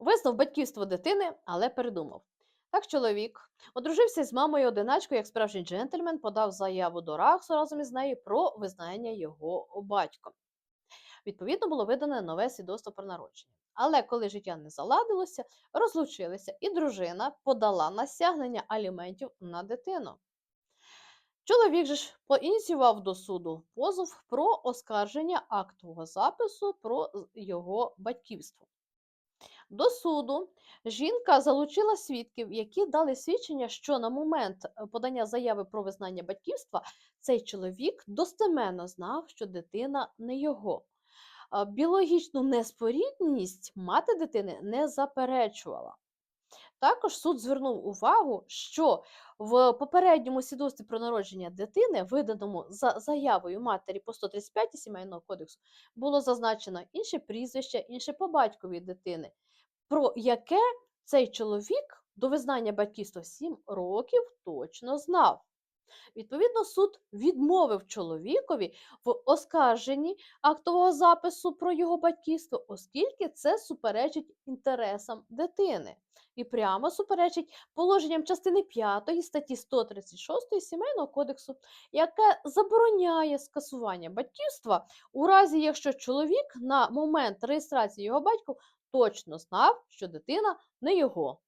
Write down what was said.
Визнав батьківство дитини, але передумав. Так чоловік одружився з мамою одиначкою, як справжній джентльмен, подав заяву до РАХСу разом із нею про визнання його батьком. Відповідно, було видане нове свідоцтво про народження. Але коли життя не заладилося, розлучилися, і дружина подала на стягнення аліментів на дитину. Чоловік же ж поініціював до суду позов про оскарження актового запису про його батьківство. До суду жінка залучила свідків, які дали свідчення, що на момент е, подання заяви про визнання батьківства цей чоловік достеменно знав, що дитина не його. Біологічну неспорідність мати дитини не заперечувала. Також суд звернув увагу, що в попередньому свідоцтві про народження дитини, виданому за заявою матері по 135 Сімейного кодексу, було зазначено інше прізвище, інше по батькові дитини, про яке цей чоловік до визнання батьківства 7 років точно знав. Відповідно, суд відмовив чоловікові в оскарженні актового запису про його батьківство, оскільки це суперечить інтересам дитини і прямо суперечить положенням частини 5 статті 136 Сімейного кодексу, яке забороняє скасування батьківства у разі, якщо чоловік на момент реєстрації його батьків точно знав, що дитина не його.